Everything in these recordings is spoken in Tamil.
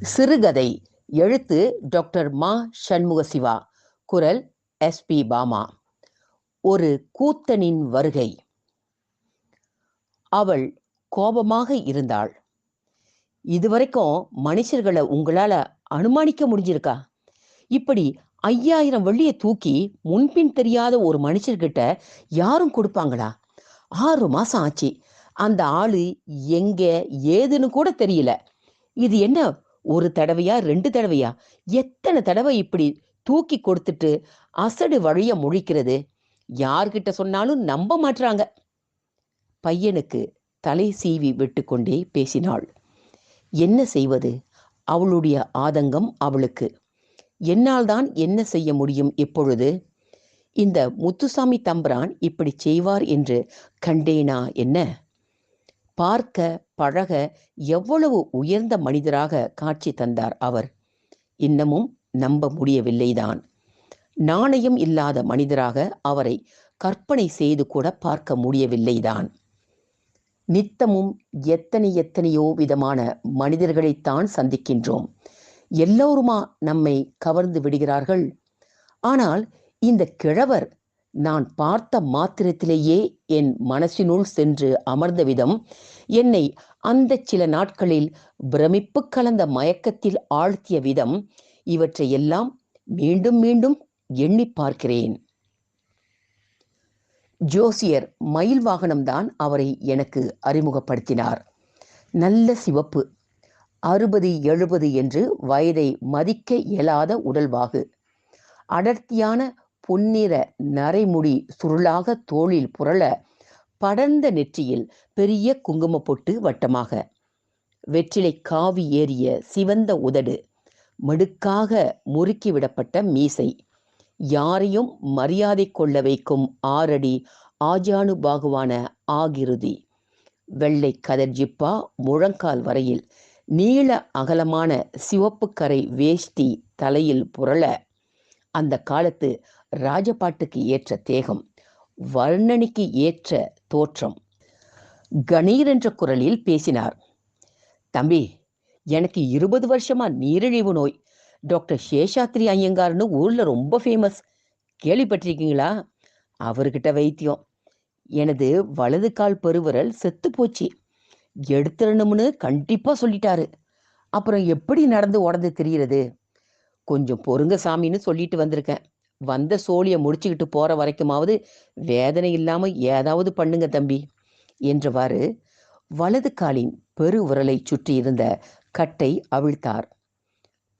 சிறுகதை எழுத்து டாக்டர் மா சண்முக சிவா குரல் எஸ்பி பாமா. ஒரு கூத்தனின் வருகை. அவள் கோபமாக இருந்தாள். இதுவரைக்கும் மனுஷர்களை உங்களால அனுமானிக்க முடிஞ்சிருக்கா? இப்படி ஐயாயிரம் வெள்ளியை தூக்கி முன்பின் தெரியாத ஒரு மனுஷர்கிட்ட யாரும் கொடுப்பாங்களா? ஆறு மாசம் ஆச்சு. அந்த ஆளு எங்க ஏதுன்னு கூட தெரியல. இது என்ன ஒரு தடவையா ரெண்டு தடவையா? எத்தனை தடவை இப்படி தூக்கி கொடுத்துட்டு அசடு வழிய முழிக்கிறது? யார்கிட்ட சொன்னாலும் நம்ப மாட்டாங்க பையனுக்கு தலை சீவி விட்டுக்கொண்டே பேசினாள். என்ன செய்வது? அவளுடைய ஆதங்கம் அவளுக்கு. என்னால் தான் என்ன செய்ய முடியும் இப்பொழுது? இந்த முத்துசாமி தம்பிரான் இப்படி செய்வார் என்று கண்டேனா என்ன? பார்க்க பழக எவ்வளவு உயர்ந்த மனிதராக காட்சி தந்தார் அவர். இன்னமும் நம்ப முடியவில்லைதான். நாணயம் இல்லாத மனிதராக அவரை கற்பனை செய்து கூட பார்க்க முடியவில்லைதான். நித்தமும் எத்தனை எத்தனையோ விதமான மனிதர்களைத்தான் சந்திக்கின்றோம். எல்லோருமா நம்மை கவர்ந்து விடுகிறார்கள்? ஆனால் இந்த கிழவர் நான் பார்த்த மாத்திரத்திலேயே என் மனசினுள் சென்று அமர்ந்த விதம் என்னை அந்த சில நாட்களில் பிரமிப்பு கலந்த மயக்கத்தில் ஆழ்த்திய விதம் இவற்றை எல்லாம் மீண்டும் மீண்டும் எண்ணி பார்க்கிறேன். ஜோசியர் மயில் வாகனம்தான் அவரை எனக்கு அறிமுகப்படுத்தினார். நல்ல சிவப்பு அறுபது எழுபது என்று வயதை மதிக்க இயலாத உடல்வாகு. அடர்த்தியான பொன்னிற நரைமுடி சுருளாக தோளில் புரள படர்ந்த நெற்றியில் பெரிய குங்கும பொட்டு வட்டமாக. வெற்றிலை காவி ஏறிய சிவந்த உதடு மடுக்காக முறுக்கிவிடப்பட்ட மீசை. யாரையும் மரியாதை கொள்ள வைக்கும் ஆறடி ஆஜானு பாகுவான ஆகிருதி. வெள்ளை கதர் ஜிப்பா முழங்கால் வரையில் நீள அகலமான சிவப்பு கரை வேஷ்டி தலையில் புரள. அந்த காலத்து ராஜபாட்டுக்கு ஏற்ற தேகம் வர்ணனிக்கு ஏற்ற தோற்றம். கணீர் என்ற குரலில் பேசினார். தம்பி எனக்கு இருபது வருஷமா நீரிழிவு நோய். டாக்டர் சேஷாத்ரி ஐயங்கார்னு ஊர்ல ரொம்ப ஃபேமஸ் கேள்விப்பட்டிருக்கீங்களா? அவர்கிட்ட வைத்தியம். எனது வலது கால் பெருவிரல் செத்து போச்சு. எடுத்துடணும்னு கண்டிப்பா சொல்லிட்டாரு. அப்புறம் எப்படி நடந்து உடந்து தெரிகிறது? கொஞ்சம் பொறுங்க சாமின்னு சொல்லிட்டு வந்திருக்கேன். வந்த சோழியை முடிச்சுக்கிட்டு போற வரைக்குமாவது வேதனை இல்லாம ஏதாவது பண்ணுங்க தம்பி என்றவாறு வலது காலின் பெரு உரலை சுற்றி இருந்த கட்டை அவிழ்த்தார்.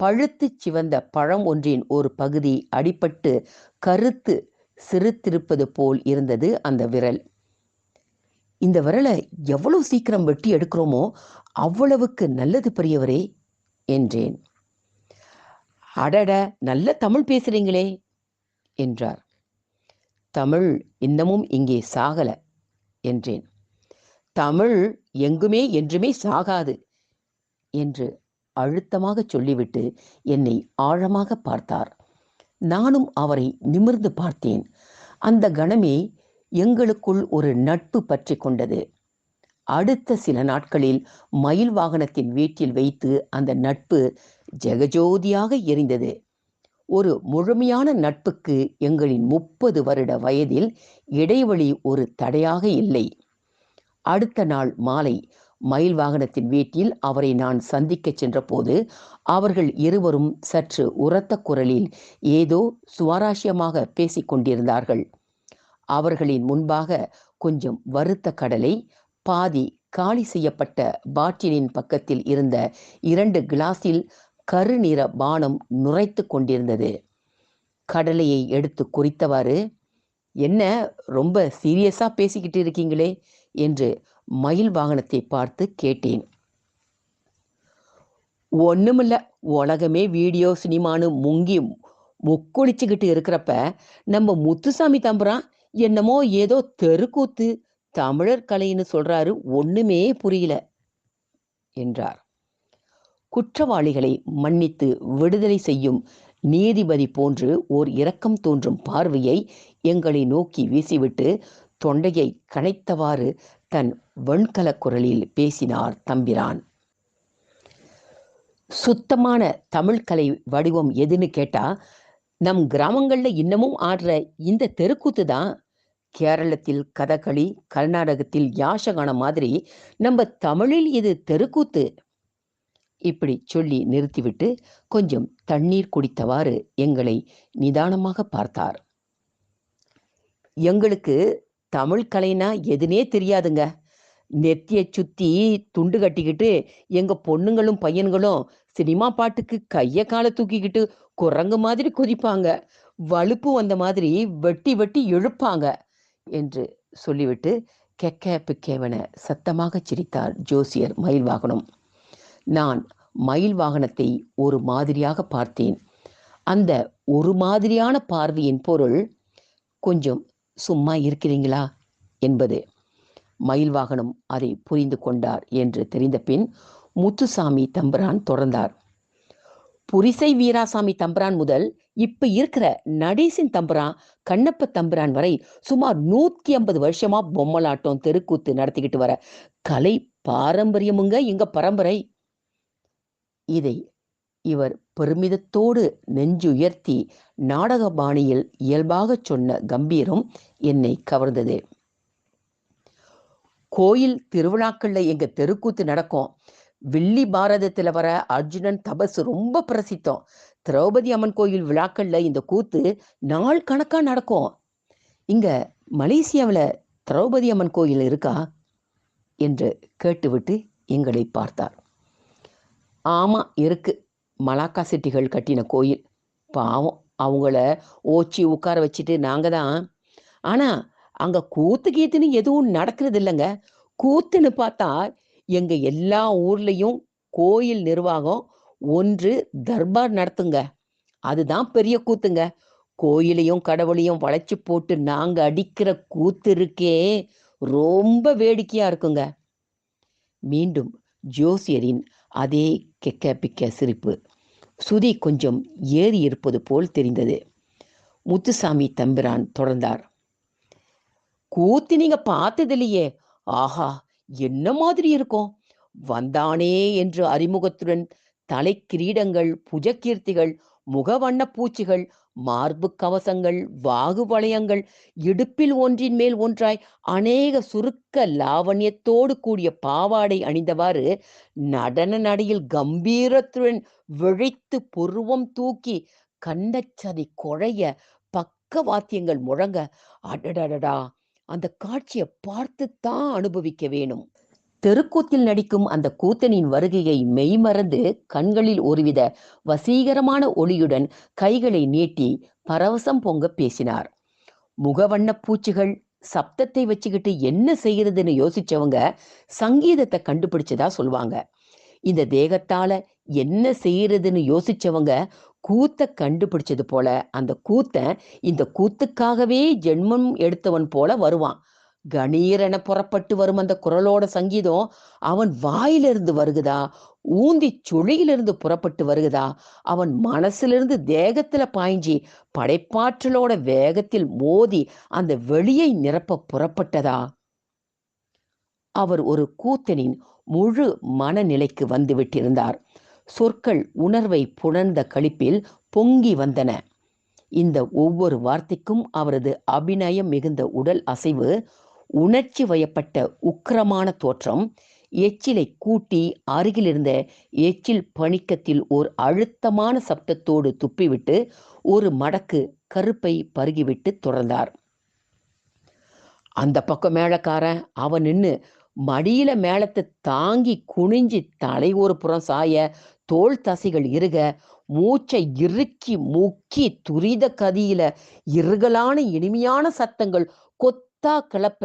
பழுத்து சிவந்த பழம் ஒன்றின் ஒரு பகுதி அடிபட்டு கருத்து சிறுத்திருப்பது போல் இருந்தது அந்த விரல். இந்த விரலை எவ்வளவு சீக்கிரம் வெட்டி எடுக்கிறோமோ அவ்வளவுக்கு நல்லது பெரியவரே என்றேன். அடட நல்ல தமிழ் பேசுறீங்களே என்றார். தமிழ் இன்னமும் இங்கே சாகல என்றேன். தமிழ் எங்குமே என்றுமே சாகாது என்று அழுத்தமாக சொல்லிவிட்டு என்னை ஆழமாக பார்த்தார். நானும் அவரை நிமிர்ந்து பார்த்தேன். அந்த கணமே எங்களுக்குள் ஒரு நட்பு பற்றி கொண்டது. அடுத்த சில நாட்களில் மயில் வாகனத்தின் வீட்டில் வைத்து அந்த நட்பு ஜெகஜோதியாக எரிந்தது. ஒரு முழுமையான நட்புக்கு எங்களின் முப்பது வருட வயதில் இடைவெளி ஒரு தடையாக இல்லை. அடுத்த நாள் மாலை மயில் வாகனத்தின் வீட்டில் அவரை நான் சந்திக்க சென்றபோது அவர்கள் இருவரும் சற்று உரத்த குரலில் ஏதோ சுவாரஸ்யமாக பேசிக்கொண்டிருந்தார்கள் அவர்களின் முன்பாக கொஞ்சம் வறுத்த கடலை பாதி காலி செய்யப்பட்ட பாட்டிலின் பக்கத்தில் இருந்த இரண்டு கிளாஸில் கருநிற பானம் நுரைத்து கொண்டிருந்தது. கடலையை எடுத்து குறித்தவாறு என்ன ரொம்ப சீரியஸா பேசிக்கிட்டு இருக்கீங்களே? என்று மயில் வாகனத்தை பார்த்து கேட்டேன். ஒண்ணுமில்ல உலகமே வீடியோ சினிமான்னு முங்கி முக்குளிச்சுக்கிட்டு இருக்கிறப்ப நம்ம முத்துசாமி தம்புறான் என்னமோ ஏதோ தெருக்கூத்து தமிழர் கலைன்னு சொல்றாரு ஒண்ணுமே புரியல என்றார். குற்றவாளிகளை மன்னித்து விடுதலை செய்யும் நீதிபதி போன்று ஓர் இரக்கம் தோன்றும் பார்வையை எங்களை நோக்கி வீசிவிட்டு தொண்டையை கனைத்தவாறு தன் வெண்கல குரலில் பேசினார் தம்பிரான். சுத்தமான தமிழ் கலை வடிவம் எதுன்னு கேட்டா நம் கிராமங்கள்ல இன்னமும் ஆடுற இந்த தெருக்கூத்து தான் கேரளத்தில் கதகளி கர்நாடகத்தில் யாஷகான மாதிரி நம்ம தமிழில் இது தெருக்கூத்து இப்படி சொல்லி நிறுத்திவிட்டு கொஞ்சம் தண்ணீர் குடித்தவாறு எங்களை நிதானமாக பார்த்தார். எங்களுக்கு தமிழ் கலைனா எதுனே தெரியாதுங்க. நெத்திய சுத்தி துண்டு கட்டிக்கிட்டு எங்க பொண்ணுங்களும் பையன்களும் சினிமா பாட்டுக்கு கைய காலை தூக்கிக்கிட்டு குரங்கு மாதிரி குதிப்பாங்க. வலுப்பு வந்த மாதிரி வெட்டி வெட்டி இழுப்பாங்க என்று சொல்லிவிட்டு கெக்க பிக்கேவன சத்தமாக சிரித்தார் ஜோசியர் மயில் வாகனம் நான் மயில் வாகனத்தை ஒரு மாதிரியாக பார்த்தேன். அந்த ஒரு மாதிரியான பார்வையின் பொருள் கொஞ்சம் சும்மா இருக்கிறீங்களா? என்பது. மயில் வாகனம் அதை புரிந்து கொண்டார் என்று தெரிந்த பின் முத்துசாமி தம்பரான் தொடர்ந்தார். புரிசை வீராசாமி தம்பரான் முதல் இப்ப இருக்கிற நடேசின் தம்பரான் கண்ணப்ப தம்பிரான் வரை சுமார் நூத்தி ஐம்பது வருஷமா பொம்மலாட்டம் தெருக்கூத்து நடத்திக்கிட்டு வர கலை பாரம்பரியமுங்க எங்க பரம்பரை. இதை இவர் பெருமிதத்தோடு நெஞ்சுயர்த்தி நாடக பாணியில் இயல்பாகச் சொன்ன கம்பீரம் என்னை கவர்ந்தது. கோயில் திருவிழாக்கள்ல எங்க தெருக்கூத்து நடக்கும். வில்லி பாரதத்துல வர அர்ஜுனன் தபசு ரொம்ப பிரசித்தம். திரௌபதி அம்மன் கோயில் விழாக்கள்ல இந்த கூத்து நாள் கணக்கா நடக்கும். இங்க மலேசியாவில் திரௌபதி அம்மன் கோயில் இருக்கா? என்று கேட்டுவிட்டு எங்களை பார்த்தார். ஆமாம் இருக்குது மலாக்கா செட்டிகள் கட்டின கோயில். பாவம் அவங்கள ஓச்சி உட்கார வச்சுட்டு நாங்கள் தான். ஆனால் அங்கே கூத்து கீத்துன்னு எதுவும் நடக்கிறது இல்லைங்க. கூத்துன்னு பார்த்தா எங்கள் எல்லா ஊர்லேயும் கோயில் நிர்வாகம் ஒன்று தர்பார் நடத்துங்க. அதுதான் பெரிய கூத்துங்க. கோயிலையும் கடவுளையும் வளைச்சி போட்டு நாங்கள் அடிக்கிற கூத்து இருக்கே. ரொம்ப வேடிக்கையாக இருக்குங்க. மீண்டும் ஜோசியரின் அதே கெக்க பிக்க சிரிப்பு. சுதி கொஞ்சம் ஏறி இருப்பது போல் தெரிந்தது. முத்துசாமி தம்பிரான் தொடர்ந்தார். கூத்து நீங்க பார்த்ததில்லையே. ஆஹா என்ன மாதிரி இருக்கும்? வந்தானே என்று அறிமுகத்துடன் தலை கிரீடங்கள் புஜகீர்த்திகள் முகவண்ண பூச்சிகள் மார்பு கவசங்கள் வாகு வளையங்கள் இடுப்பில் ஒன்றின் மேல் ஒன்றாய் அநேக சுருக்க லாவண்யத்தோடு கூடிய பாவாடை அணிந்தவாறு நடன நடையில் கம்பீரத்துடன் விழித்து புருவம் தூக்கி கண்ணச்சதி குழைய பக்க வாத்தியங்கள் முழங்க அடடடடா அந்த காட்சியை பார்த்துத்தான் அனுபவிக்க வேணும். தெருக்கூத்தில் நடிக்கும் அந்த கூத்தனின் வருகையை மெய்மறந்து கண்களில் ஒருவித வசீகரமான ஒளியுடன் கைகளை நீட்டி பரவசம் பொங்க பேசினார். முகவண்ண பூச்சிகள் சப்தத்தை வச்சுக்கிட்டு என்ன செய்யறதுன்னு யோசிச்சவங்க சங்கீதத்தை கண்டுபிடிச்சதா சொல்லுவாங்க. இந்த தேகத்தால என்ன செய்யறதுன்னு யோசிச்சவங்க கூத்த கண்டுபிடிச்சது போல அந்த கூத்தன் இந்த கூத்துக்காகவே ஜென்மம் எடுத்தவன் போல வருவான். கணீரென புறப்பட்டு வரும் அந்த குரலோட சங்கீதம் அவன் வாயிலிருந்து வருகுதா? ஊந்தி சுழியிலிருந்து புறப்பட்டு வருகுதா? அவன் மனசிலிருந்து தேகத்துல பாய்ஞ்சி படைப்பாற்றலோட வேகத்தில் மோதி அந்த வெளியை நிரப்ப புறப்பட்டதா? அவர் ஒரு கூத்தனின் முழு மனநிலைக்கு வந்து விட்டிருந்தார் சொற்கள் உணர்வை புணர்ந்த களிப்பில் பொங்கி வந்தன. இந்த ஒவ்வொரு வார்த்தைக்கும் அவரது அபிநயம் மிகுந்த உடல் அசைவு உணர்ச்சி வயப்பட்ட உக்கிரமான தோற்றம் எச்சிலை கூட்டி அருகிலிருந்த எச்சில் பணிக்கத்தில் ஓர் அழுத்தமான சப்தத்தோடு துப்பிவிட்டு ஒரு மடக்கு கருப்பை பருகிவிட்டு தொடர்ந்தார். அந்த பக்கம் மேளக்காரன் அவன் நின்று மடியில மேளத்தை தாங்கி குனிஞ்சி தலை ஒரு புறம் சாய தோல் தசைகள் இருக மூச்சை இறுக்கி முக்கி துரித கதியில இறுகலான இனிமையான சத்தங்கள் கொத்தா கிளப்ப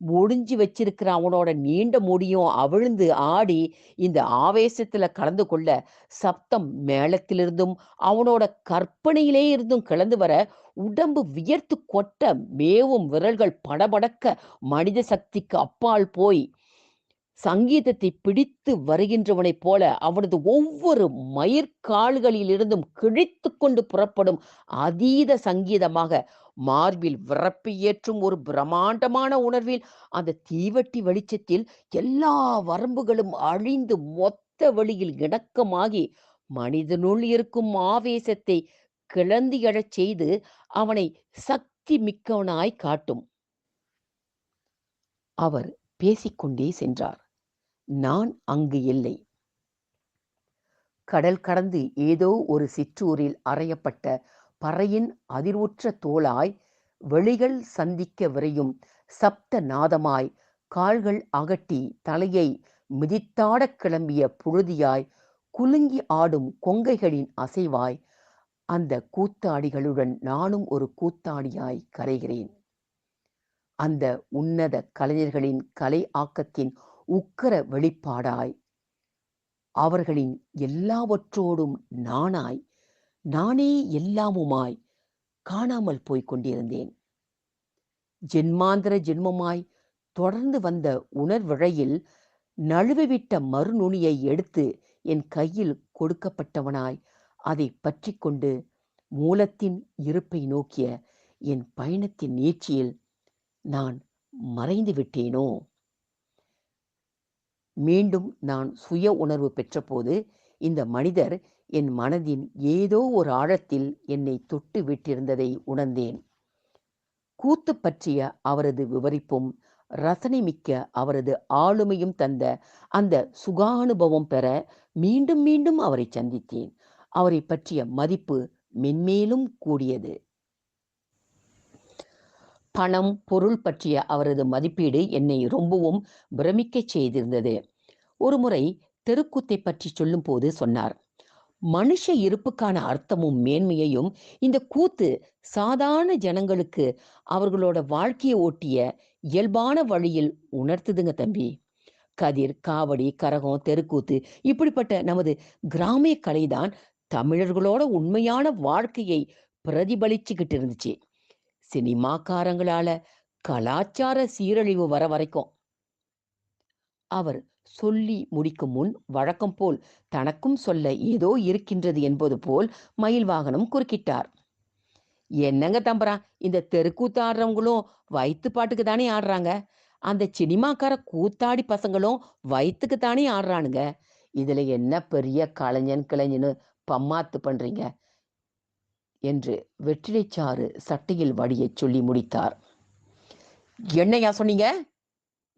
முடிஞ்சு வச்சிருக்கிற அவனோட நீண்ட முடியும் அவிழ்ந்து ஆடி இந்த ஆவேசத்துல கலந்து கொள்ள சப்தம் மேளத்திலிருந்தும் அவனோட கற்பனையிலே இருந்தும் கலந்து வர உடம்பு வியர்த்து கொட்ட மேவும் விரல்கள் படபடக்க மனித சக்திக்கு அப்பால் போய் சங்கீதத்தை பிடித்து வருகின்றவனைப் போல அவனது ஒவ்வொரு மயிர்கால்களிலிருந்தும் கிழித்து கொண்டு புறப்படும் அதீத சங்கீதமாக மார்பில் விரப்பி ஏற்றும் ஒரு பிரம்மாண்டமான உணர்வில் அந்த தீவட்டி வெளிச்சத்தில் எல்லா வரம்புகளும் அழிந்து மொத்த வழியில் வெளியில் இணக்கமாகி மனிதனுள் இருக்கும் ஆவேசத்தை கிளந்து எழச் செய்து அவனை சக்தி மிக்கவனாய் காட்டும். அவர் பேசிக்கொண்டே சென்றார். நான் அங்கு இல்லை. கடல் கடந்து ஏதோ ஒரு சிற்றூரில் அறையப்பட்ட பறையின் அதிர்வுற்ற தோளாய் வெளிகள் சந்திக்க விரையும் சப்த நாதமாய் கால்கள் அகட்டி தலையை மிதித்தாடக் கிளம்பிய புழுதியாய் குலுங்கி ஆடும் கொங்கைகளின் அசைவாய் அந்த கூத்தாடிகளுடன் நானும் ஒரு கூத்தாடியாய் கரைகிறேன். அந்த உன்னத கலைஞர்களின் கலை ஆக்கத்தின் உக்கர வெளிப்பாடாய். அவர்களின் எல்லாவற்றோடும் நானாய் நானே எல்லாமுமாய் காணாமல் போய்க் கொண்டிருந்தேன். ஜென்மாந்திர ஜென்மமாய் தொடர்ந்து வந்த உணர்விழையில் நழுவிவிட்ட மறுநுனியை எடுத்து என் கையில் கொடுக்கப்பட்டவனாய் அதை பற்றி கொண்டு மூலத்தின் இருப்பை நோக்கிய என் பயணத்தின் நீட்சியில் நான் மறைந்து விட்டேனோ? மீண்டும் நான் சுய உணர்வு பெற்றபோது இந்த மனிதர் என் மனதின் ஏதோ ஒரு ஆழத்தில் என்னை தொட்டு விட்டிருந்ததை உணர்ந்தேன். கூத்து பற்றிய அவரது விவரிப்பும் ரசனை மிக்க அவரது ஆளுமையும் தந்த அந்த சுகானுபவம் பெற மீண்டும் மீண்டும் அவரை சந்தித்தேன். அவரை பற்றிய மதிப்பு மென்மேலும் கூடியது. பணம் பொருள் பற்றிய அவரது மதிப்பீடு என்னை ரொம்பவும் பிரமிக்கச் செய்திருந்தது. ஒருமுறை தெருக்கூத்தை பற்றி சொல்லும்போது சொன்னார் மனுஷ இருப்புக்கான அர்த்தமும் மேன்மையையும் இந்த கூத்து சாதாரண ஜனங்களுக்கு அவர்களோட வாழ்க்கையை ஓட்டிய இயல்பான வழியில் உணர்த்துதுங்க தம்பி. கதிர் காவடி கரகம் தெருக்கூத்து இப்படிப்பட்ட நமது கிராமிய கலைதான் தமிழர்களோட உண்மையான வாழ்க்கையை பிரதிபலிச்சுக்கிட்டு இருந்துச்சு. சினிமாக்காரங்களால கலாச்சார சீரழிவு வர வரைக்கும். அவர் சொல்லி முடிக்கும் முன் வழக்கம் போல் தனக்கும் சொல்ல ஏதோ இருக்கின்றது என்பது போல் மயில் வாகனம் குறுக்கிட்டார். என்னங்க தம்பரா இந்த தெருக்கூத்து ஆடுறவங்களும் வயிற்று பாட்டுக்கு தானே ஆடுறாங்க? அந்த சினிமாக்கார கூத்தாடி பசங்களும் வயிற்றுக்கு தானே ஆடுறானுங்க? இதுல என்ன பெரிய கலைஞன் கிளைஞன்னு பம்மாத்து பண்றீங்க? என்று வெற்றிலைச்சாறு சட்டையில் வடியச் சொல்லி முடித்தார். என்னையா சொன்னீங்க?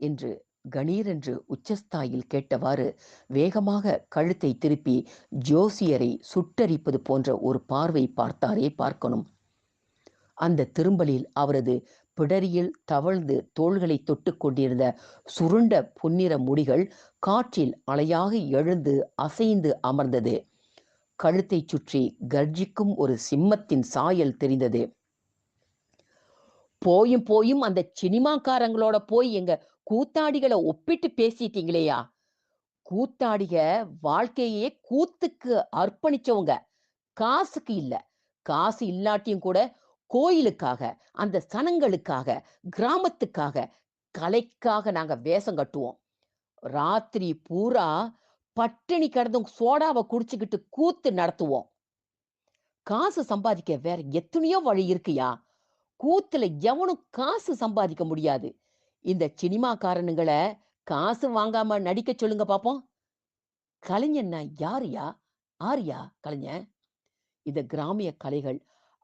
என்று கணீர் என்று உச்சஸ்தாயில் கேட்டவாறு வேகமாக கழுத்தை திருப்பி ஜோசியரை சுட்டரிப்பது போன்ற ஒரு பார்வை பார்த்தாரே பார்க்கணும். அந்த திரும்பலில் அவரது பிடரியில் தவழ்ந்து தோள்களை தொட்டு கொண்டிருந்த சுருண்ட பொன்னிற முடிகள் காற்றில் அலையாக எழுந்து அசைந்து அமர்ந்தது. கழுத்தை சுற்றி கர்ஜிக்கும் ஒரு சிம்மத்தின் சாயல் தெரிந்தது. போயும் போயும் அந்த சினிமாக்காரங்களோட போய் எங்க கூத்தாடிகளை ஒப்பிட்டு பேசிட்டீங்களேயா? கூத்தாடிக வாழ்க்கையே கூத்துக்கு அர்ப்பணிச்சவங்க. காசுக்கு இல்ல. காசு இல்லாட்டியும் கூட கோயிலுக்காக அந்த சனங்களுக்காக கிராமத்துக்காக கலைக்காக நாங்க வேஷம் கட்டுவோம். ராத்திரி பூரா பட்டினி கிடந்தும் சோடாவை குடிச்சுக்கிட்டு கூத்து நடத்துவோம். காசு சம்பாதிக்க வேற எத்தனையோ வழி இருக்குயா கூத்துல எவனும் காசு சம்பாதிக்க முடியாது. இந்த சினிமாக்காரனுங்களை காசு வாங்காம நடிக்க சொல்லுங்க பாப்போம். கலைஞன்னா யாருயா ஆரியா கலைஞன் இந்த கிராமிய கலைகள்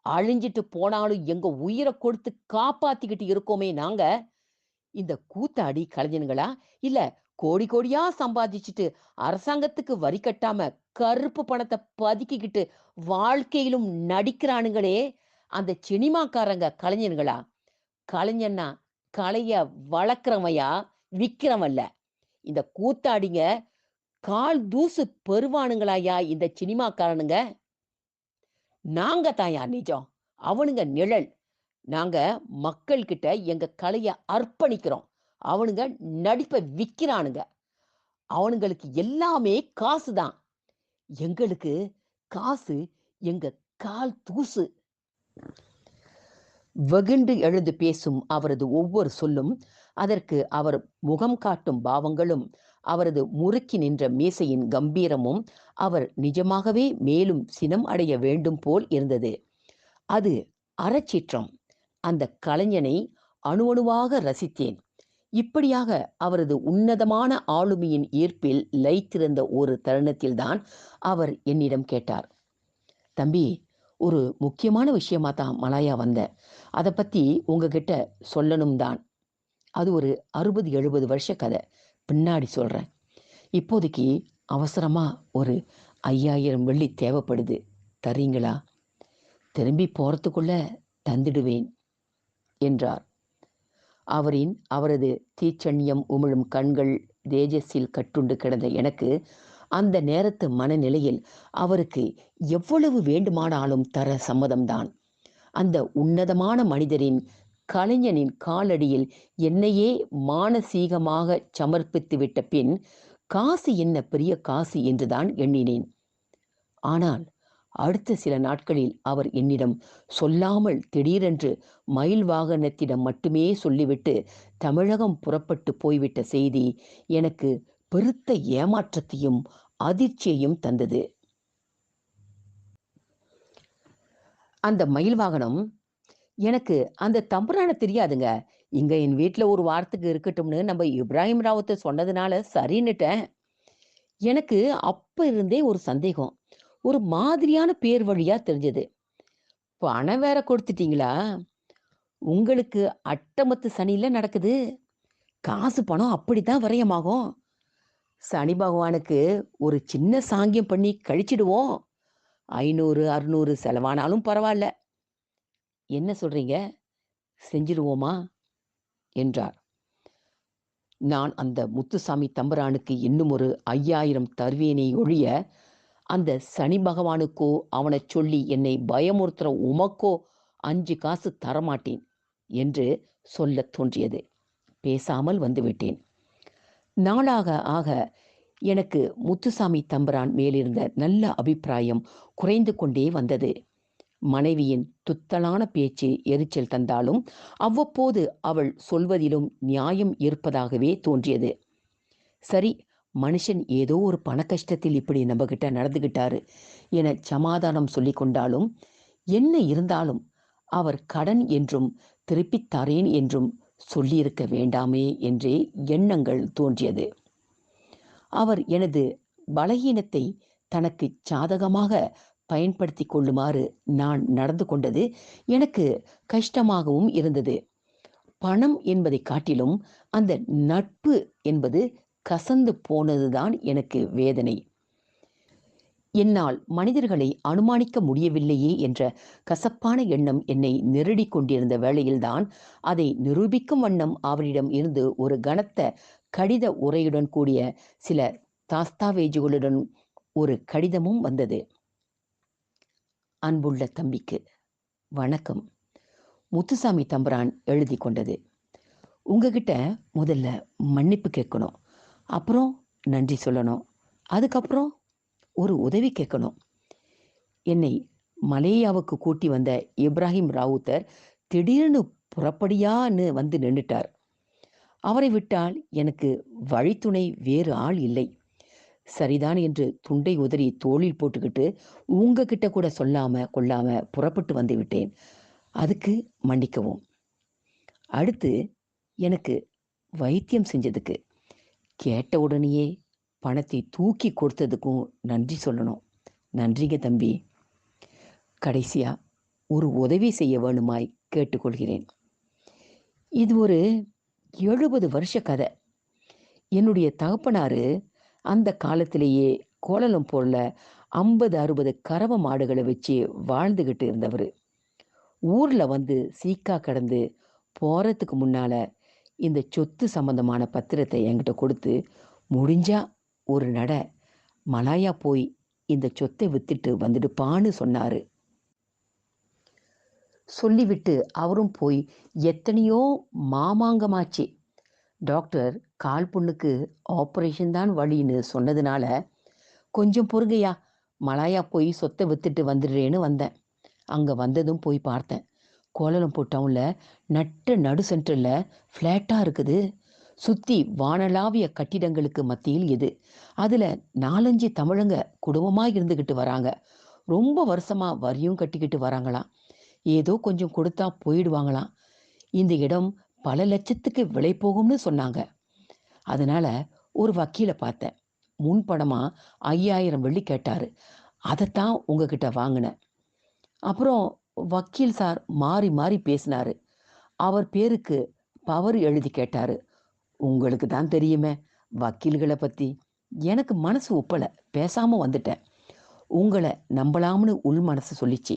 அழிஞ்சிட்டு போனாலும் எங்க உயிரை கொடுத்து காப்பாத்திக்கிட்டு இருக்கோமே நாங்க. இந்த கூத்தாடி கலைஞனுங்களா? இல்ல கோடி கோடியா சம்பாதிச்சுட்டு அரசாங்கத்துக்கு வரி கட்டாம கருப்பு பணத்தை பதுக்கிக்கிட்டு வாழ்க்கையிலும் நடிக்கிறானுங்களே. அந்த சினிமாக்காரங்க கலைஞனுங்களா? கலைஞன்னா கலைய வளர்க்குறவையா விக்கிறவல்ல இந்த கூத்தாடிங்க கால் தூசு பெருவானுங்களாயா இந்த சினிமாக்காரனுங்க? நாங்க தாயா நிஜம். அவனுங்க நிழல். நாங்க மக்கள்கிட்ட எங்க கலைய அர்ப்பணிக்கிறோம். அவனுங்க நடிப்பை விற்கிறானுங்க அவனுங்களுக்கு எல்லாமே காசு தான் எங்களுக்கு காசு எங்க கால் தூசு. வெகுண்டு எழுந்து பேசும் அவரது ஒவ்வொரு சொல்லும் அதற்கு அவர் முகம் காட்டும் பாவங்களும் அவரது முறுக்கி நின்ற மீசையின் கம்பீரமும் அவர் நிஜமாகவே மேலும் சினம் அடைய வேண்டும் போல் இருந்தது. அது அறச்சீற்றம். அந்த கலைஞனை அணுவணுவாக ரசித்தேன். இப்படியாக அவரது உன்னதமான ஆளுமையின் ஈர்ப்பில் லயித்திருந்த ஒரு தருணத்தில்தான் அவர் என்னிடம் கேட்டார். தம்பி ஒரு முக்கியமான விஷயமா தான் மலாயா வந்தேன் அதை பற்றி உங்ககிட்ட சொல்லணும் தான். அது ஒரு அறுபது எழுபது வருஷ கதை. பின்னாடி சொல்கிறேன் இப்போதைக்கு அவசரமாக ஒரு ஐயாயிரம் வெள்ளி தேவைப்படுது. தரீங்களா? திரும்பி போகிறதுக்குள்ளே தந்திடுவேன் என்றார். அவரின் அவரது தீச்சண்யம் உமிழும் கண்கள் தேஜஸில் கட்டுண்டு கிடந்த எனக்கு அந்த நேரத்து மனநிலையில் அவருக்கு எவ்வளவு வேண்டுமானாலும் தர சம்மதம்தான். அந்த உன்னதமான மனிதரின் கலைஞனின் காலடியில் என்னையே மானசீகமாக சமர்ப்பித்து விட்ட பின் காசு என்ன பெரிய காசு என்றுதான் எண்ணினேன். ஆனால் அடுத்த சில நாட்களில் அவர் என்னிடம் சொல்லாமல் திடீரென்று மயில் வாகனத்திடம் மட்டுமே சொல்லிவிட்டு தமிழகம் புறப்பட்டு போய்விட்ட செய்தி எனக்கு பெருத்த ஏமாற்றத்தையும் அதிர்ச்சியையும் தந்தது. அந்த மயில் வாகனம் எனக்கு அந்த தம்புரான தெரியாதுங்க. இங்க என் வீட்டில் ஒரு வாரத்துக்கு இருக்கட்டும்னு நம்ம இப்ராஹிம் ராவத்தை சொன்னதுனால சரின்னுட்டேன். எனக்கு அப்ப இருந்தே ஒரு சந்தேகம். ஒரு மாதிரியான பேர் வழியா தெரிஞ்சது. பணம் வேற கொடுத்துட்டீங்களா? உங்களுக்கு அட்டமத்து சனியில நடக்குது. காசு பணம் அப்படித்தான் விரயமாகும். சனி பகவானுக்கு ஒரு சின்ன சாங்கியம் பண்ணி கழிச்சிடுவோம். ஐநூறு அறுநூறு செலவானாலும் பரவாயில்ல. என்ன சொல்றீங்க? செஞ்சிடுவோமா? என்றார். நான் அந்த முத்துசாமி தம்பரானுக்கு இன்னும் ஒரு ஐயாயிரம் தருவேனை ஒழிய அந்த சனி பகவானுக்கோ அவனை சொல்லி என்னை பயமுறுத்துற உமக்கோ அஞ்சு காசு தரமாட்டேன் என்று சொல்லத் தோன்றியது. பேசாமல் வந்துவிட்டேன். நாளாக ஆக எனக்கு முத்துசாமி தம்பரான் மேலிருந்த நல்ல அபிப்பிராயம் குறைந்து கொண்டே வந்தது. மனைவியின் துத்தலான பேச்சு எரிச்சல் தந்தாலும் அவ்வப்போது அவள் சொல்வதிலும் நியாயம் இருப்பதாகவே தோன்றியது. சரி மனுஷன் ஏதோ ஒரு பண கஷ்டத்தில் இப்படி நம்மகிட்ட நடந்துகிட்டாரு என சமாதானம் சொல்லி கொண்டாலும் என்ன இருந்தாலும் அவர் கடன் என்றும் திருப்பித் தரேன் என்றும் சொல்லியிருக்க வேண்டாமே என்றே எண்ணங்கள் தோன்றியது. அவர் எனது பலகீனத்தை தனக்கு சாதகமாக பயன்படுத்தி கொள்ளுமாறு நான் நடந்து கொண்டது எனக்கு கஷ்டமாகவும் இருந்தது. பணம் என்பதை காட்டிலும் அந்த நட்பு என்பது கசந்து போனதுதான் எனக்கு வேதனை. என்னால் மனிதர்களை அனுமானிக்க முடியவில்லையே என்ற கசப்பான எண்ணம் என்னை நெருடி கொண்டிருந்த வேளையில்தான் அதை நிரூபிக்கும் வண்ணம் அவரிடம் இருந்து ஒரு கனத்த கடித உரையுடன் கூடிய சில தாஸ்தாவேஜுகளுடன் ஒரு கடிதமும் வந்தது. அன்புள்ள தம்பிக்கு வணக்கம். முத்துசாமி தம்பரான் எழுதி கொண்டது. உங்ககிட்ட முதல்ல மன்னிப்பு கேட்கணும். அப்புறம் நன்றி சொல்லணும். அதுக்கப்புறம் ஒரு உதவி கேட்கணும். என்னை மலேயாவுக்கு கூட்டி வந்த இப்ராஹிம் ராவுத்தர் திடீர்னு புறப்படியான்னு வந்து நின்றுட்டார். அவரை விட்டால் எனக்கு வழித்துணை வேறு ஆள் இல்லை. சரிதான் என்று துண்டை உதறி தோளில் போட்டுக்கிட்டு உங்ககிட்ட கூட சொல்லாம கொள்ளாம புறப்பட்டு வந்து விட்டேன். அதுக்கு மன்னிக்கவும். அடுத்து எனக்கு வைத்தியம் செஞ்சதுக்கு. கேட்ட உடனேயே பணத்தை தூக்கி கொடுத்ததுக்கும் நன்றி சொல்லணும். நன்றிங்க தம்பி. கடைசியாக ஒரு உதவி செய்ய வேணுமாய் கேட்டுக்கொள்கிறேன். இது ஒரு எழுபது வருஷ கதை. என்னுடைய தகப்பனாரு அந்த காலத்திலேயே போல ஐம்பது அறுபது கறவை மாடுகளை வச்சு வாழ்ந்துக்கிட்டு இருந்தவர். ஊரில் வந்து சீக்கா கடந்து போகிறதுக்கு முன்னால் இந்த சொத்து சம்பந்தமான பத்திரத்தை என்கிட்ட கொடுத்து முடிஞ்சா ஒரு நட மலாயா போய் இந்த சொத்தை வித்துட்டு வந்துடுப்பான்னு சொன்னார். சொல்லிவிட்டு அவரும் போய் எத்தனையோ மாமாங்கமாச்சு. டாக்டர் கால் பொண்ணுக்கு ஆப்ரேஷன் தான் வழின்னு சொன்னதுனால கொஞ்சம் பொறுங்கய்யா மலாயா போய் சொத்தை வித்துட்டு வந்துடுறேன்னு வந்தேன். அங்கே வந்ததும் போய் பார்த்தேன். கோலலம்பூர் டவுனில் நட்ட நடு சென்டரில் ஃப்ளாட்டாக இருக்குது. சுற்றி வானளாவிய கட்டிடங்களுக்கு மத்தியில் இது. அதில் நாலஞ்சு தமிழங்க குடும்பமாக இருந்துக்கிட்டு வராங்க. ரொம்ப வருஷமாக வரியும் கட்டிக்கிட்டு வராங்களாம். ஏதோ கொஞ்சம் கொடுத்தா போயிடுவாங்களாம். இந்த இடம் பல லட்சத்துக்கு விலை போகும்னு சொன்னாங்க. அதனால ஒரு வக்கீலை பார்த்தேன். முன்பணமா ஐயாயிரம் வெள்ளி கேட்டார். அதைத்தான் உங்ககிட்ட வாங்கினேன். அப்புறம் வக்கீல் சார் மாறி மாறி பேசினாரு. அவர் பேருக்கு பவர் எழுதி கேட்டாரு. உங்களுக்கு தான் தெரியுமே வக்கீல்களை பற்றி எனக்கு மனசு ஒப்பலை பேசாமல் வந்துட்டேன். உங்களை நம்பலாம்னு உள் மனசு சொல்லிச்சு.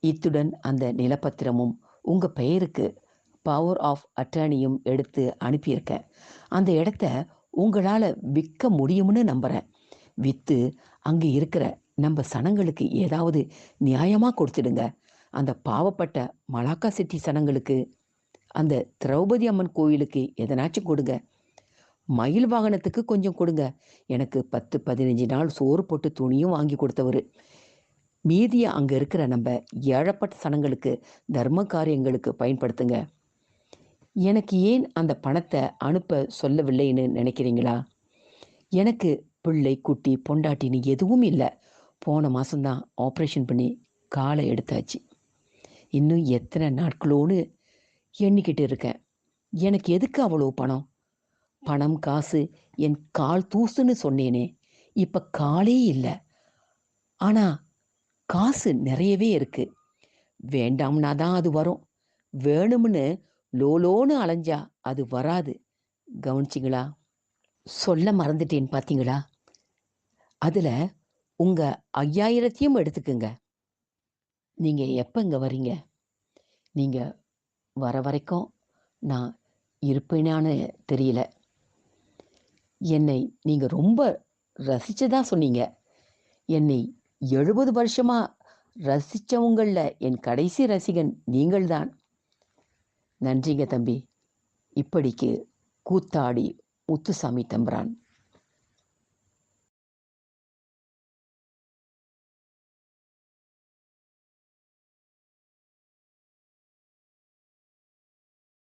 இத்துடன் அந்த நிலப்பத்திரமும் உங்கள் பெயருக்கு பவர் ஆஃப் அட்டர்னியும் எடுத்து அனுப்பியிருக்கேன். அந்த இடத்த உங்களால் விற்க முடியும்னு நம்புகிறேன் விற்று அங்கே இருக்கிற நம்ம சனங்களுக்கு ஏதாவது நியாயமாக கொடுத்துடுங்க. அந்த பாவப்பட்ட மலாக்கா சிட்டி சனங்களுக்கு அந்த திரௌபதி அம்மன் கோயிலுக்கு எதனாச்சும் கொடுங்க. மயில் வாகனத்துக்கு கொஞ்சம் கொடுங்க. எனக்கு பத்து பதினஞ்சு நாள் சோறு போட்டு துணியும் வாங்கி கொடுத்தவர். மீதியை அங்கே இருக்கிற நம்ம ஏழப்பட்ட சனங்களுக்கு தர்ம காரியங்களுக்கு பயன்படுத்துங்க. எனக்கு ஏன் அந்த பணத்தை அனுப்ப சொல்லவில்லைன்னு நினைக்கிறீங்களா? எனக்கு பிள்ளை குட்டி பொண்டாட்டின்னு எதுவும் இல்லை. போன மாதம்தான் ஆப்ரேஷன் பண்ணி காலை எடுத்தாச்சு. இன்னும் எத்தனை நாட்களோன்னு எண்ணிக்கிட்டு இருக்கேன். எனக்கு எதுக்கு அவ்வளோ பணம்? பணம் காசு என் கால் தூசுன்னு சொன்னேனே. இப்போ காலே இல்லை. ஆனால் காசு நிறையவே இருக்கு. வேண்டாம்னா தான் அது வரும். வேணும்னு லோலோன்னு அலைஞ்சா அது வராது. கவனிச்சிங்களா? சொல்ல மறந்துட்டேன் பார்த்தீங்களா அதில் உங்கள் ஐயாயிரத்தையும் எடுத்துக்குங்க. நீங்கள் எப்போ இங்கே வரீங்க நீங்கள் வர வரைக்கும் நான் இருப்பேனான்னு தெரியல. என்னை நீங்கள் ரொம்ப ரசிச்சதா சொன்னீங்க. என்னை எழுபது வருஷமாக ரசிச்சவங்களில் என் கடைசி ரசிகன் நீங்கள்தான். நன்றிங்க தம்பி. இப்படிக்கு கூத்தாடி முத்துசாமி தம்புரான்.